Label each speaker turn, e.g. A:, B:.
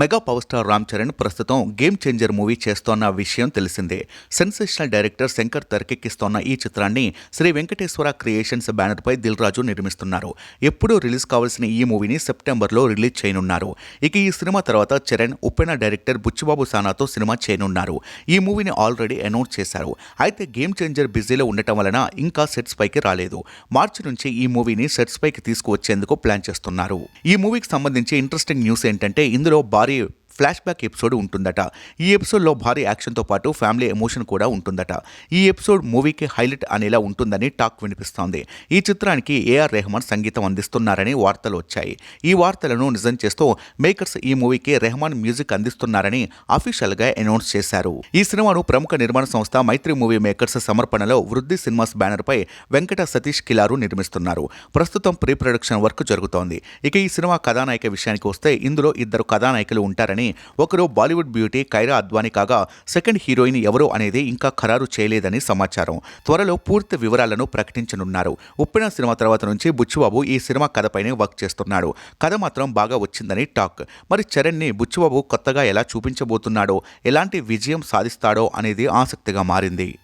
A: Mega power star Ram Charan ప్రస్తుతం game changer movie చేస్తోన్న విషయం తెలిసిందే. సెన్సేషనల్ డైరెక్టర్ శంకర్ తెరకెక్కిస్తోన్న ఈ చిత్రాన్ని శ్రీ వెంకటేశ్వర క్రియేషన్స్ బ్యానర్పై దిల్ రాజు నిర్మిస్తున్నారు. ఎప్పుడూ రిలీజ్ కావాల్సిన ఈ మూవీని సెప్టెంబర్లో రిలీజ్ చేయనున్నారు. ఇక ఈ సినిమా తర్వాత చరణ్ ఉప్పెన డైరెక్టర్ బుచ్చిబాబు సానాతో సినిమా చేయనున్నారు. ఈ మూవీని ఆల్రెడీ అనౌన్స్ చేశారు. అయితే గేమ్ చేంజర్ బిజీలో ఉండటం వలన ఇంకా సెట్స్ పైకి రాలేదు. మార్చి నుంచి ఈ మూవీని సెట్స్ పైకి తీసుకువచ్చేందుకు ప్లాన్ చేస్తున్నారు. ఈ మూవీకి సంబంధించి ఇంట్రెస్టింగ్ న్యూస్ ఏంటంటే ఇందులో భారీ ఫ్లాష్ బ్యాక్ ఎపిసోడ్ ఉంటుందట. ఈ ఎపిసోడ్లో భారీ యాక్షన్తో పాటు ఫ్యామిలీ ఎమోషన్ కూడా ఉంటుందట. ఈ ఎపిసోడ్ మూవీకి హైలైట్ అనేలా ఉంటుందని టాక్ వినిపిస్తోంది. ఈ చిత్రానికి ఏఆర్ రెహమాన్ సంగీతం అందిస్తున్నారని వార్తలు వచ్చాయి. ఈ వార్తలను నిజం చేస్తూ మేకర్స్ ఈ మూవీకి రెహమాన్ మ్యూజిక్ అందిస్తున్నారని అఫీషియల్గా అనౌన్స్ చేశారు. ఈ సినిమాను ప్రముఖ నిర్మాణ సంస్థ మైత్రి మూవీ మేకర్స్ సమర్పణలో వృద్ధి సినిమాస్ బ్యానర్పై వెంకట సతీష్ కిలారు నిర్మిస్తున్నారు. ప్రస్తుతం ప్రీ ప్రొడక్షన్ వర్క్ జరుగుతోంది. ఇక ఈ సినిమా కథానాయక విషయానికి వస్తే ఇందులో ఇద్దరు కథానాయకులు ఉంటారని ఒకరు బాలీవుడ్ బ్యూటీ కైరా అద్వానీ కాగా సెకండ్ హీరోయిన్ ఎవరు అనేది ఇంకా ఖరారు చేయలేదని సమాచారం. త్వరలో పూర్తి వివరాలను ప్రకటించనున్నారు. ఉప్పెన సినిమా తర్వాత నుంచి బుచ్చిబాబు ఈ సినిమా కథపైనే వర్క్ చేస్తున్నాడు. కథ మాత్రం బాగా వచ్చిందని టాక్. మరి చరణ్ని బుచ్చిబాబు కొత్తగా ఎలా చూపించబోతున్నాడో ఎలాంటి విజయం సాధిస్తాడో అనేది ఆసక్తిగా మారింది.